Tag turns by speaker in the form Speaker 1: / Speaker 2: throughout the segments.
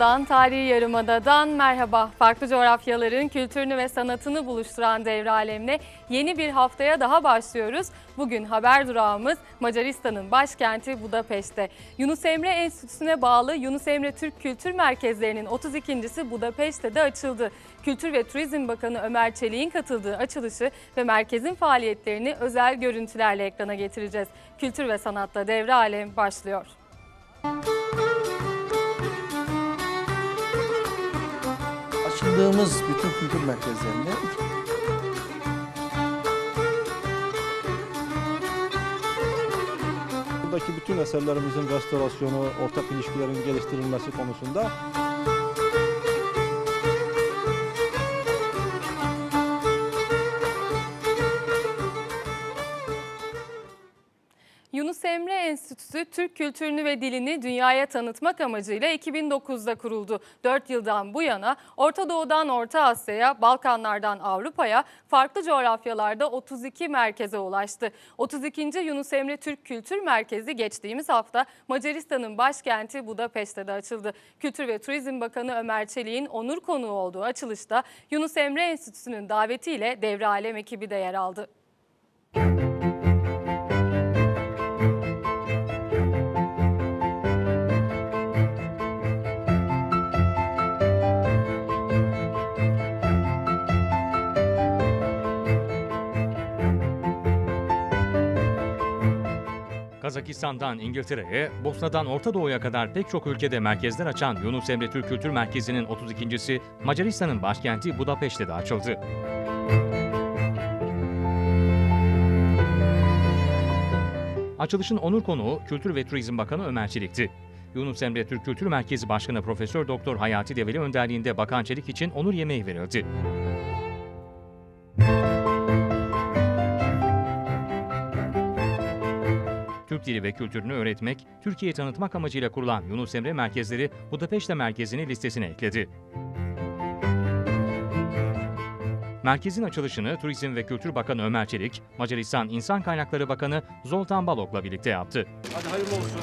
Speaker 1: İstanbul'dan, tarihi yarımadadan merhaba. Farklı coğrafyaların kültürünü ve sanatını buluşturan devre alemine yeni bir haftaya daha başlıyoruz. Bugün haber durağımız Macaristan'ın başkenti Budapeşte. Yunus Emre Enstitüsü'ne bağlı Yunus Emre Türk Kültür Merkezlerinin 32.si Budapeşte'de açıldı. Kültür ve Turizm Bakanı Ömer Çelik'in katıldığı açılışı ve merkezin faaliyetlerini özel görüntülerle ekrana getireceğiz. Kültür ve sanatta devre alem başlıyor.
Speaker 2: Açıldığımız bütün kültür merkezlerinde.
Speaker 3: Buradaki bütün eserlerimizin restorasyonu, ortak ilişkilerin geliştirilmesi konusunda
Speaker 1: Enstitüsü Türk kültürünü ve dilini dünyaya tanıtmak amacıyla 2009'da kuruldu. 4 yıldan bu yana Orta Doğu'dan Orta Asya'ya, Balkanlardan Avrupa'ya farklı coğrafyalarda 32 merkeze ulaştı. 32. Yunus Emre Türk Kültür Merkezi geçtiğimiz hafta Macaristan'ın başkenti Budapeşte'de açıldı. Kültür ve Turizm Bakanı Ömer Çelik'in onur konuğu olduğu açılışta Yunus Emre Enstitüsü'nün davetiyle Devre Alem ekibi de yer aldı.
Speaker 4: Kazakistan'dan İngiltere'ye, Bosna'dan Orta Doğu'ya kadar pek çok ülkede merkezler açan Yunus Emre Türk Kültür Merkezi'nin 32.si Macaristan'ın başkenti Budapeşte'de açıldı. Açılışın onur konuğu Kültür ve Turizm Bakanı Ömer Çelik'ti. Yunus Emre Türk Kültür Merkezi Başkanı Profesör Doktor Hayati Develi önderliğinde Bakan Çelik için onur yemeği verildi. Türk dili ve kültürünü öğretmek, Türkiye'yi tanıtmak amacıyla kurulan Yunus Emre Merkezleri Budapeşte Merkezi'ni listesine ekledi. Merkezin açılışını Turizm ve Kültür Bakanı Ömer Çelik, Macaristan İnsan Kaynakları Bakanı Zoltan Balog'la birlikte yaptı.
Speaker 3: hadi hayırlı olsun.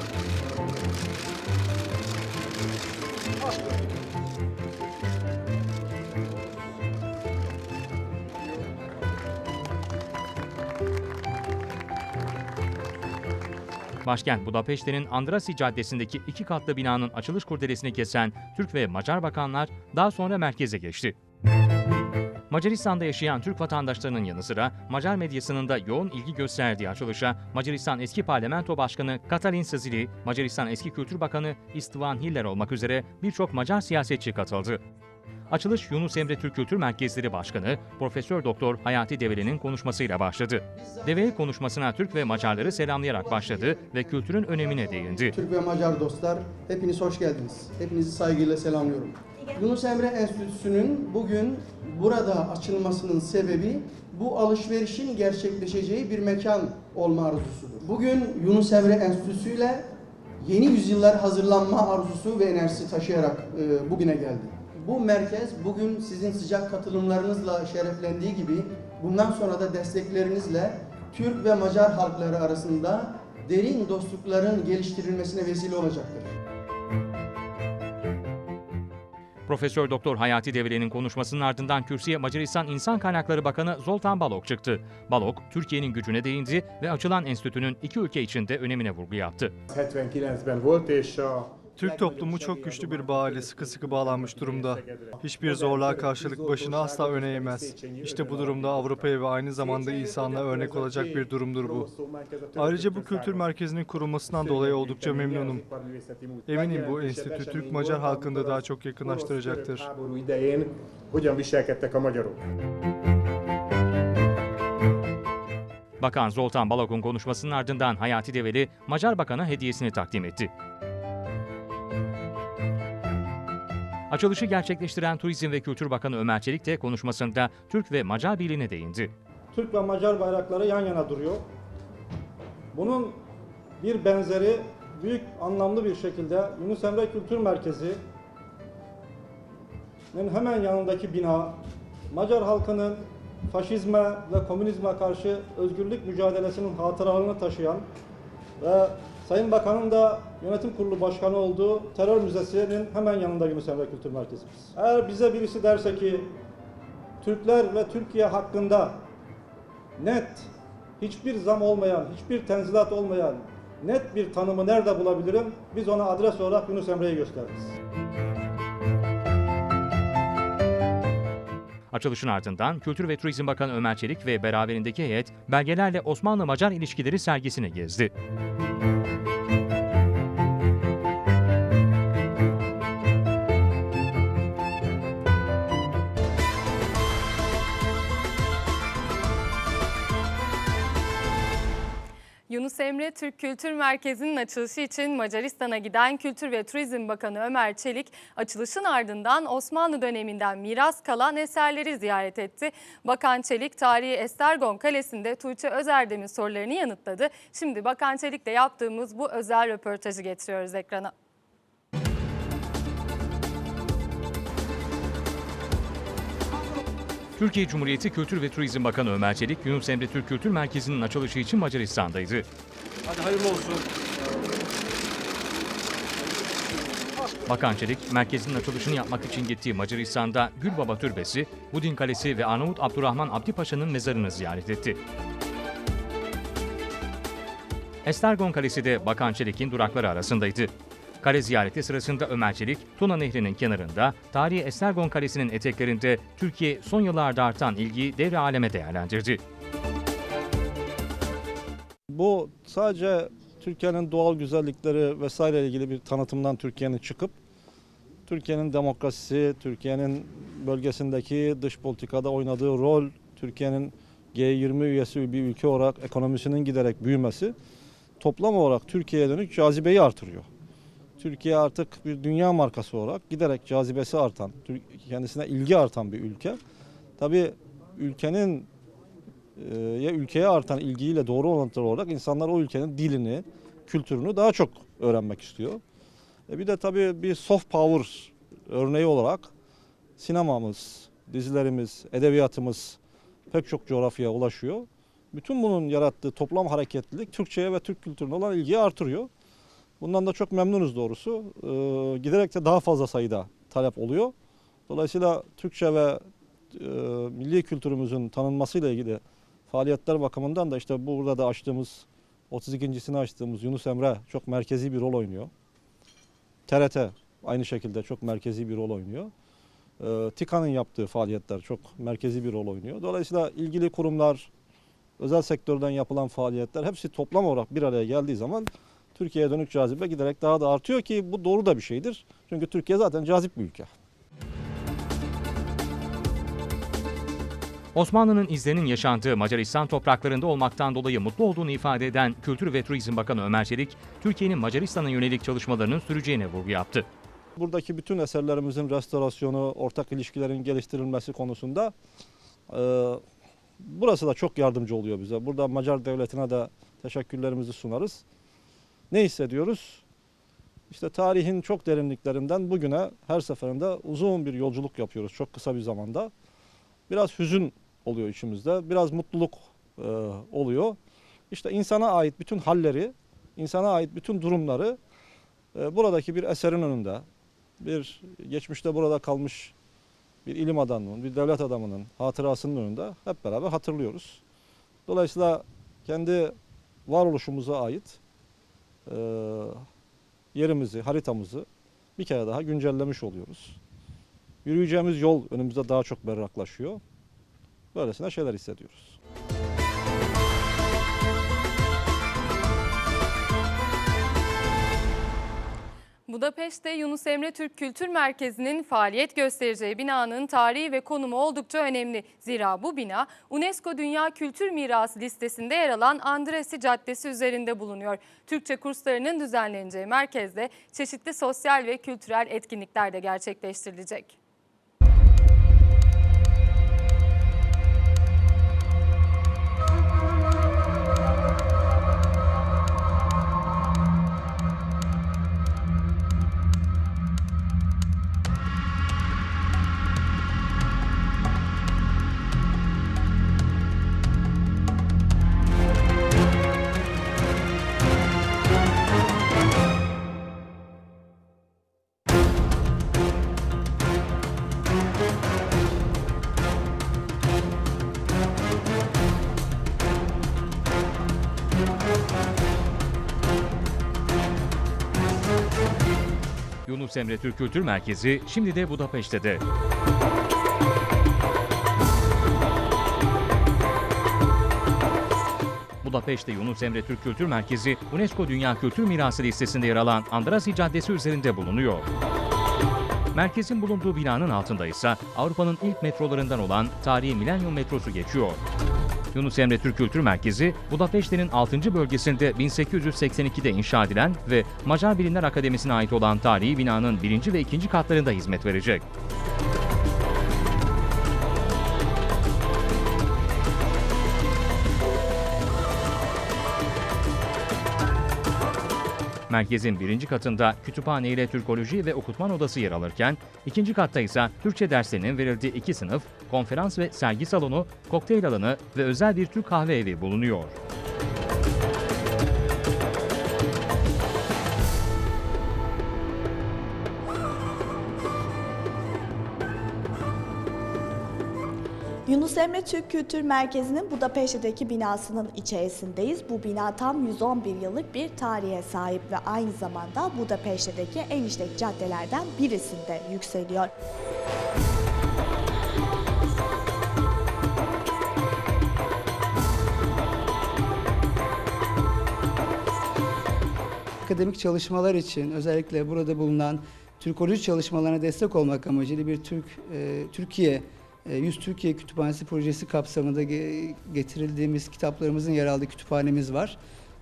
Speaker 4: Başkent Budapeşte'nin Andrasi Caddesi'ndeki iki katlı binanın açılış kurdelesini kesen Türk ve Macar bakanlar daha sonra merkeze geçti. Macaristan'da yaşayan Türk vatandaşlarının yanı sıra Macar medyasının da yoğun ilgi gösterdiği açılışa Macaristan eski parlamento başkanı Katalin Sazili, Macaristan eski kültür bakanı Istvan Hiller olmak üzere birçok Macar siyasetçi katıldı. Açılış Yunus Emre Türk Kültür Merkezleri Başkanı Profesör Doktor Hayati Develi'nin konuşmasıyla başladı. Develi konuşmasına Türk ve Macarları selamlayarak başladı ve kültürün önemine değindi.
Speaker 5: Türk ve Macar dostlar, hepiniz hoş geldiniz. Hepinizi saygıyla selamlıyorum. Yunus Emre Enstitüsü'nün bugün burada açılmasının sebebi bu alışverişin gerçekleşeceği bir mekan olma arzusudur. Bugün Yunus Emre Enstitüsü ile yeni yüzyıllar hazırlanma arzusu ve enerjisi taşıyarak e, bugüne geldi. Bu merkez bugün sizin sıcak katılımlarınızla şereflendiği gibi bundan sonra da desteklerinizle Türk ve Macar halkları arasında derin dostlukların geliştirilmesine vesile olacaktır.
Speaker 4: Profesör Doktor Hayati Develi'nin konuşmasının ardından kürsüye Macaristan İnsan Kaynakları Bakanı Zoltan Balog çıktı. Balog, Türkiye'nin gücüne değindi ve açılan enstitünün iki ülke içinde önemine vurgu yaptı.
Speaker 6: 79-ben volt, és a
Speaker 7: Türk toplumu çok güçlü bir bağ ile sıkı sıkı bağlanmış durumda. Hiçbir zorluğa karşılık başını asla öne eğmez. İşte bu durumda Avrupa'ya ve aynı zamanda insanlığa örnek olacak bir durumdur bu. Ayrıca bu kültür merkezinin kurulmasından dolayı oldukça memnunum. Eminim bu enstitü Türk-Macar halkını daha çok yakınlaştıracaktır.
Speaker 4: Bakan Zoltan Balog'un konuşmasının ardından Hayati Develi, Macar Bakan'a hediyesini takdim etti. Açılışı gerçekleştiren Turizm ve Kültür Bakanı Ömer Çelik de konuşmasında Türk ve Macar birliğine değindi.
Speaker 8: Türk ve Macar bayrakları yan yana duruyor. Bunun bir benzeri büyük anlamlı bir şekilde Yunus Emre Kültür Merkezi hemen yanındaki bina Macar halkının faşizme ve komünizme karşı özgürlük mücadelesinin hatıralarını taşıyan ve Sayın Bakan'ın da yönetim kurulu başkanı olduğu terör müzesinin hemen yanında Yunus Emre Kültür Merkezimiz. Eğer bize birisi derse ki Türkler ve Türkiye hakkında net, hiçbir zam olmayan, hiçbir tenzilat olmayan net bir tanımı nerede bulabilirim? Biz ona adres olarak Yunus Emre'yi gösteririz.
Speaker 4: Açılışın ardından Kültür ve Turizm Bakanı Ömer Çelik ve beraberindeki heyet belgelerle Osmanlı-Macar ilişkileri sergisini gezdi.
Speaker 1: Yunus Emre Türk Kültür Merkezi'nin açılışı için Macaristan'a giden Kültür ve Turizm Bakanı Ömer Çelik, açılışın ardından Osmanlı döneminden miras kalan eserleri ziyaret etti. Bakan Çelik, tarihi Estergon Kalesi'nde Tuğçe Özerdem'in sorularını yanıtladı. Şimdi Bakan Çelik'le yaptığımız bu özel röportajı getiriyoruz ekrana.
Speaker 4: Türkiye Cumhuriyeti Kültür ve Turizm Bakanı Ömer Çelik, Yunus Emre Türk Kültür Merkezi'nin açılışı için Macaristan'daydı.
Speaker 3: Hadi hayırlı olsun.
Speaker 4: Bakan Çelik, merkezin açılışını yapmak için gittiği Macaristan'da Gülbaba Türbesi, Budin Kalesi ve Arnavut Abdurrahman Abdi Paşa'nın mezarını ziyaret etti. Estergon Kalesi de Bakan Çelik'in durakları arasındaydı. Kale ziyareti sırasında Ömer Çelik, Tuna Nehri'nin kenarında, tarihi Estergon Kalesi'nin eteklerinde Türkiye son yıllarda artan ilgiyi devre aleme değerlendirdi.
Speaker 7: Bu sadece Türkiye'nin doğal güzellikleri vesaire ilgili bir tanıtımdan Türkiye'nin çıkıp Türkiye'nin demokrasisi, Türkiye'nin bölgesindeki dış politikada oynadığı rol, Türkiye'nin G20 üyesi bir ülke olarak ekonomisinin giderek büyümesi toplam olarak Türkiye'ye dönük cazibeyi artırıyor. Türkiye artık bir dünya markası olarak giderek cazibesi artan, kendisine ilgi artan bir ülke. Tabii ülkenin e, ya ülkeye artan ilgiyle doğru orantılı olarak insanlar o ülkenin dilini, kültürünü daha çok öğrenmek istiyor. E bir de tabii bir soft power örneği olarak sinemamız, dizilerimiz, edebiyatımız pek çok coğrafyaya ulaşıyor. Bütün bunun yarattığı toplam hareketlilik Türkçe'ye ve Türk kültürüne olan ilgiyi artırıyor. Bundan da çok memnunuz doğrusu. Ee, giderek de daha fazla sayıda talep oluyor. Dolayısıyla Türkçe ve e, milli kültürümüzün tanınmasıyla ilgili faaliyetler bakımından da işte burada da açtığımız 32.sini açtığımız Yunus Emre çok merkezi bir rol oynuyor. TRT aynı şekilde çok merkezi bir rol oynuyor. Ee, TİKA'nın yaptığı faaliyetler çok merkezi bir rol oynuyor. Dolayısıyla ilgili kurumlar, özel sektörden yapılan faaliyetler hepsi toplam olarak bir araya geldiği zaman Türkiye'ye dönük cazibe giderek daha da artıyor ki bu doğru da bir şeydir. Çünkü Türkiye zaten cazip bir ülke.
Speaker 4: Osmanlı'nın izlerinin yaşandığı Macaristan topraklarında olmaktan dolayı mutlu olduğunu ifade eden Kültür ve Turizm Bakanı Ömer Çelik, Türkiye'nin Macaristan'a yönelik çalışmalarının süreceğine vurgu yaptı.
Speaker 7: Buradaki bütün eserlerimizin restorasyonu, ortak ilişkilerin geliştirilmesi konusunda e, burası da çok yardımcı oluyor bize. Burada Macar devletine de teşekkürlerimizi sunarız. Ne hissediyoruz? İşte tarihin çok derinliklerinden bugüne her seferinde uzun bir yolculuk yapıyoruz çok kısa bir zamanda. Biraz hüzün oluyor içimizde, biraz mutluluk e, oluyor. İşte insana ait bütün halleri, insana ait bütün durumları e, buradaki bir eserin önünde, bir geçmişte burada kalmış bir ilim adamının, bir devlet adamının hatırasının önünde hep beraber hatırlıyoruz. Dolayısıyla kendi varoluşumuza ait e, yerimizi, haritamızı bir kere daha güncellemiş oluyoruz. Yürüyeceğimiz yol önümüzde daha çok berraklaşıyor. Böylesine şeyler hissediyoruz.
Speaker 1: Budapeşte Yunus Emre Türk Kültür Merkezi'nin faaliyet göstereceği binanın tarihi ve konumu oldukça önemli. Zira bu bina UNESCO Dünya Kültür Mirası listesinde yer alan Andresi Caddesi üzerinde bulunuyor. Türkçe kurslarının düzenleneceği merkezde çeşitli sosyal ve kültürel etkinlikler de gerçekleştirilecek.
Speaker 4: Yunus Emre Türk Kültür Merkezi şimdi de Budapeşte'de. Budapeşte Yunus Emre Türk Kültür Merkezi, UNESCO Dünya Kültür Mirası listesinde yer alan Andrasi Caddesi üzerinde bulunuyor. Merkezin bulunduğu binanın altında ise Avrupa'nın ilk metrolarından olan tarihi Milenyum metrosu geçiyor. Yunus Emre Türk Kültür Merkezi, Budapeşte'nin 6. bölgesinde 1882'de inşa edilen ve Macar Bilimler Akademisi'ne ait olan tarihi binanın 1. ve 2. katlarında hizmet verecek. Merkezin birinci katında kütüphane ile Türkoloji ve okutman odası yer alırken, ikinci katta ise Türkçe derslerinin verildiği iki sınıf, konferans ve sergi salonu, kokteyl alanı ve özel bir Türk kahve evi bulunuyor.
Speaker 9: Yunus Emre Türk Kültür Merkezi'nin Budapeşte'deki binasının içerisindeyiz. Bu bina tam 111 yıllık bir tarihe sahip ve aynı zamanda Budapeşte'deki en işlek caddelerden birisinde yükseliyor.
Speaker 2: Akademik çalışmalar için özellikle burada bulunan Türkoloji çalışmalarına destek olmak amacıyla bir Türk e, Türkiye e, 100 Türkiye Kütüphanesi projesi kapsamında ge- getirildiğimiz kitaplarımızın yer aldığı kütüphanemiz var.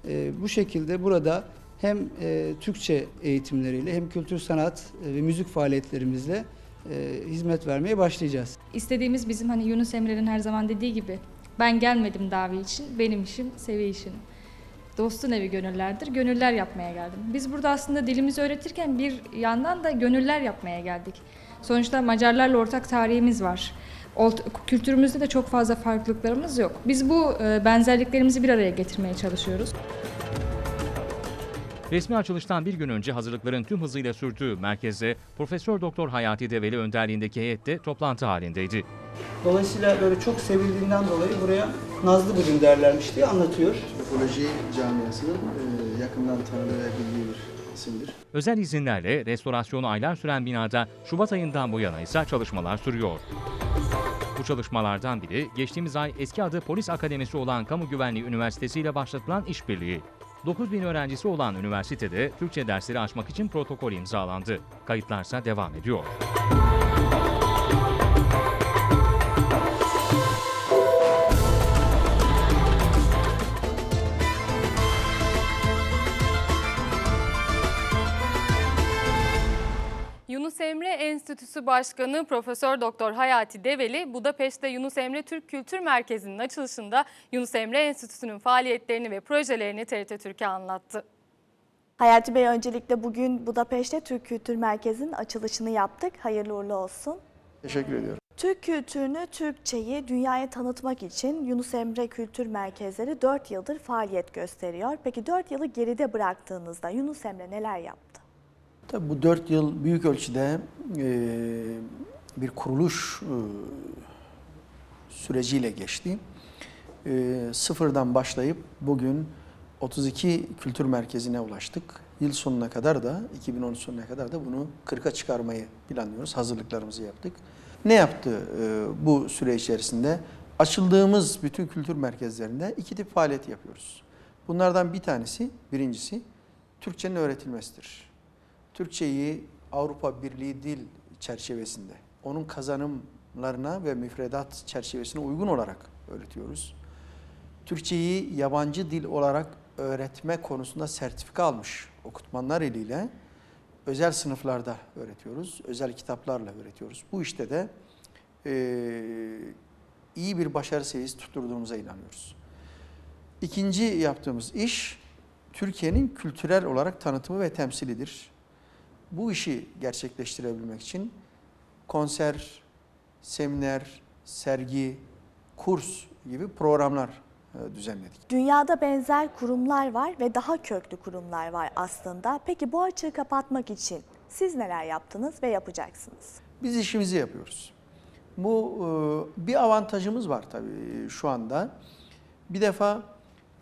Speaker 2: E, bu şekilde burada hem e, Türkçe eğitimleriyle hem kültür sanat ve müzik faaliyetlerimizle hizmet vermeye başlayacağız.
Speaker 10: İstediğimiz bizim hani Yunus Emre'nin her zaman dediği gibi ben gelmedim davi için, benim işim sevi işin. Dostun evi gönüllerdir, gönüller yapmaya geldim. Biz burada aslında dilimizi öğretirken bir yandan da gönüller yapmaya geldik. Sonuçta Macarlarla ortak tarihimiz var. Kültürümüzde de çok fazla farklılıklarımız yok. Biz bu e, benzerliklerimizi bir araya getirmeye çalışıyoruz.
Speaker 4: Resmi açılıştan bir gün önce hazırlıkların tüm hızıyla sürdüğü merkezde Profesör Doktor Hayati Develi önderliğindeki heyette toplantı halindeydi.
Speaker 2: Dolayısıyla böyle çok sevildiğinden dolayı buraya Nazlı bugün derlermiş diye anlatıyor.
Speaker 5: Ekoloji camiasının e, yakından tanıdığı ve bildiği bir isimdir.
Speaker 4: Özel izinlerle restorasyonu aylar süren binada Şubat ayından bu yana ise çalışmalar sürüyor. Bu çalışmalardan biri geçtiğimiz ay eski adı Polis Akademisi olan Kamu Güvenliği Üniversitesi ile başlatılan işbirliği. 9 bin öğrencisi olan üniversitede Türkçe dersleri açmak için protokol imzalandı. Kayıtlarsa devam ediyor.
Speaker 1: Yunus Emre Enstitüsü Başkanı Profesör Doktor Hayati Develi, Budapeşte Yunus Emre Türk Kültür Merkezi'nin açılışında Yunus Emre Enstitüsü'nün faaliyetlerini ve projelerini TRT Türkiye anlattı.
Speaker 9: Hayati Bey öncelikle bugün Budapeşte Türk Kültür Merkezi'nin açılışını yaptık. Hayırlı uğurlu olsun.
Speaker 5: Teşekkür ediyorum.
Speaker 9: Türk kültürünü, Türkçeyi dünyaya tanıtmak için Yunus Emre Kültür Merkezleri 4 yıldır faaliyet gösteriyor. Peki 4 yılı geride bıraktığınızda Yunus Emre neler yaptı?
Speaker 2: Tabii bu dört yıl büyük ölçüde e, bir kuruluş e, süreciyle geçti. E, sıfırdan başlayıp bugün 32 kültür merkezine ulaştık. Yıl sonuna kadar da 2013 sonuna kadar da bunu 40'a çıkarmayı planlıyoruz. Hazırlıklarımızı yaptık. Ne yaptı e, bu süre içerisinde? Açıldığımız bütün kültür merkezlerinde iki tip faaliyet yapıyoruz. Bunlardan bir tanesi, birincisi Türkçenin öğretilmesidir. Türkçeyi Avrupa Birliği dil çerçevesinde, onun kazanımlarına ve müfredat çerçevesine uygun olarak öğretiyoruz. Türkçeyi yabancı dil olarak öğretme konusunda sertifika almış okutmanlar eliyle özel sınıflarda öğretiyoruz, özel kitaplarla öğretiyoruz. Bu işte de eee, iyi bir başarı seviyesi tutturduğumuza inanıyoruz. İkinci yaptığımız iş Türkiye'nin kültürel olarak tanıtımı ve temsilidir. Bu işi gerçekleştirebilmek için konser, seminer, sergi, kurs gibi programlar e, düzenledik.
Speaker 9: Dünyada benzer kurumlar var ve daha köklü kurumlar var aslında. Peki bu açığı kapatmak için siz neler yaptınız ve yapacaksınız?
Speaker 2: Biz işimizi yapıyoruz. Bu e, bir avantajımız var tabii şu anda. Bir defa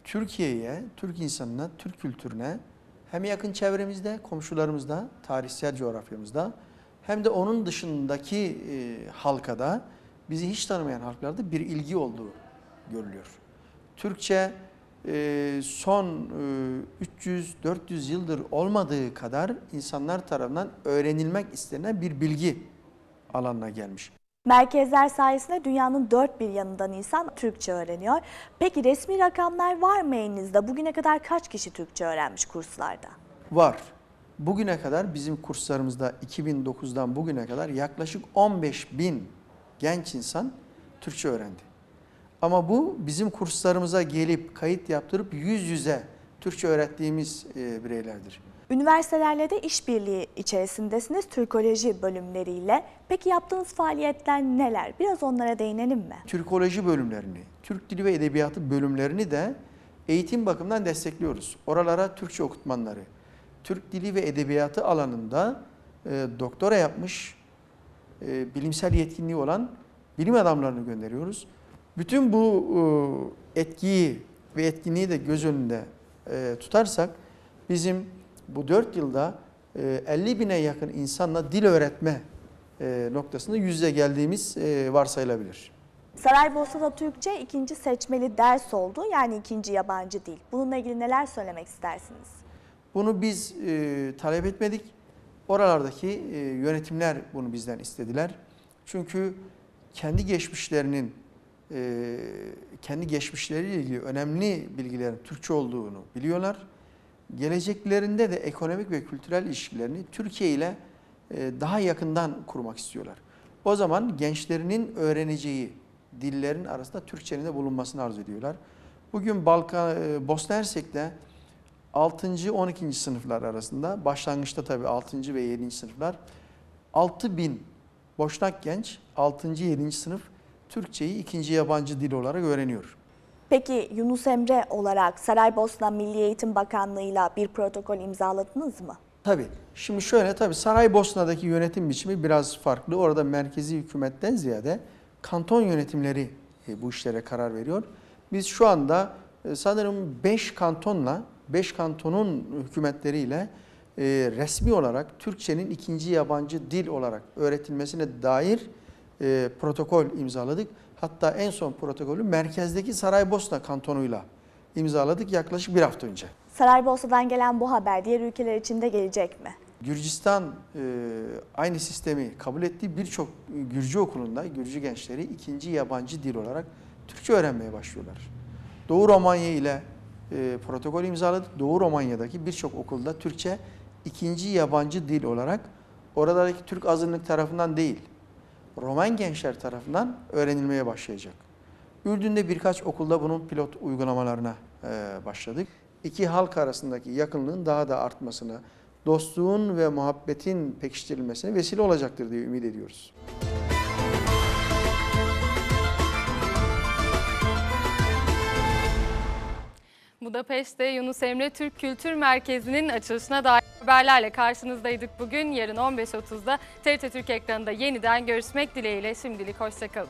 Speaker 2: Türkiye'ye, Türk insanına, Türk kültürüne hem yakın çevremizde, komşularımızda, tarihsel coğrafyamızda hem de onun dışındaki e, halkada bizi hiç tanımayan halklarda bir ilgi olduğu görülüyor. Türkçe e, son e, 300-400 yıldır olmadığı kadar insanlar tarafından öğrenilmek istenen bir bilgi alanına gelmiş.
Speaker 9: Merkezler sayesinde dünyanın dört bir yanından insan Türkçe öğreniyor. Peki resmi rakamlar var mı elinizde? Bugüne kadar kaç kişi Türkçe öğrenmiş kurslarda?
Speaker 2: Var. Bugüne kadar bizim kurslarımızda 2009'dan bugüne kadar yaklaşık 15 bin genç insan Türkçe öğrendi. Ama bu bizim kurslarımıza gelip kayıt yaptırıp yüz yüze Türkçe öğrettiğimiz e, bireylerdir.
Speaker 9: Üniversitelerle de işbirliği içerisindesiniz Türkoloji bölümleriyle. Peki yaptığınız faaliyetler neler? Biraz onlara değinelim mi?
Speaker 2: Türkoloji bölümlerini, Türk Dili ve Edebiyatı bölümlerini de eğitim bakımından destekliyoruz. Oralara Türkçe okutmanları, Türk Dili ve Edebiyatı alanında e, doktora yapmış, e, bilimsel yetkinliği olan bilim adamlarını gönderiyoruz. Bütün bu e, etkiyi ve etkinliği de göz önünde e, tutarsak bizim bu 4 yılda e, 50 bine yakın insanla dil öğretme e, noktasında yüz yüze geldiğimiz e, varsayılabilir.
Speaker 9: Saraybosna'da Türkçe ikinci seçmeli ders oldu. Yani ikinci yabancı dil. Bununla ilgili neler söylemek istersiniz?
Speaker 2: Bunu biz e, talep etmedik. Oralardaki e, yönetimler bunu bizden istediler. Çünkü kendi geçmişlerinin, e, kendi geçmişleriyle ilgili önemli bilgilerin Türkçe olduğunu biliyorlar. Geleceklerinde de ekonomik ve kültürel ilişkilerini Türkiye ile e, daha yakından kurmak istiyorlar. O zaman gençlerinin öğreneceği dillerin arasında Türkçenin de bulunmasını arzu ediyorlar. Bugün Balkan, e, Bosna Hersek'te 6. 12. sınıflar arasında başlangıçta tabii 6. ve 7. sınıflar 6 bin Boşnak genç 6. 7. sınıf Türkçeyi ikinci yabancı dil olarak öğreniyor.
Speaker 9: Peki Yunus Emre olarak Saraybosna Milli Eğitim Bakanlığı'yla bir protokol imzaladınız mı?
Speaker 2: Tabii. Şimdi şöyle tabii Saraybosna'daki yönetim biçimi biraz farklı. Orada merkezi hükümetten ziyade kanton yönetimleri e, bu işlere karar veriyor. Biz şu anda e, sanırım 5 kantonla 5 kantonun hükümetleriyle e, resmi olarak Türkçenin ikinci yabancı dil olarak öğretilmesine dair protokol imzaladık. Hatta en son protokolü merkezdeki Saraybosna kantonuyla imzaladık yaklaşık bir hafta önce.
Speaker 9: Saraybosna'dan gelen bu haber diğer ülkeler için de gelecek mi?
Speaker 2: Gürcistan e, aynı sistemi kabul ettiği birçok Gürcü okulunda Gürcü gençleri ikinci yabancı dil olarak Türkçe öğrenmeye başlıyorlar. Doğu Romanya ile e, protokol imzaladık. Doğu Romanya'daki birçok okulda Türkçe ikinci yabancı dil olarak oradaki Türk azınlık tarafından değil, Roman gençler tarafından öğrenilmeye başlayacak. Ürdün'de birkaç okulda bunun pilot uygulamalarına e, başladık. İki halk arasındaki yakınlığın daha da artmasına, dostluğun ve muhabbetin pekiştirilmesine vesile olacaktır diye ümit ediyoruz.
Speaker 1: Budapeşte Yunus Emre Türk Kültür Merkezi'nin açılışına dair haberlerle karşınızdaydık bugün. Yarın 15.30'da TRT Türk ekranında yeniden görüşmek dileğiyle şimdilik hoşçakalın.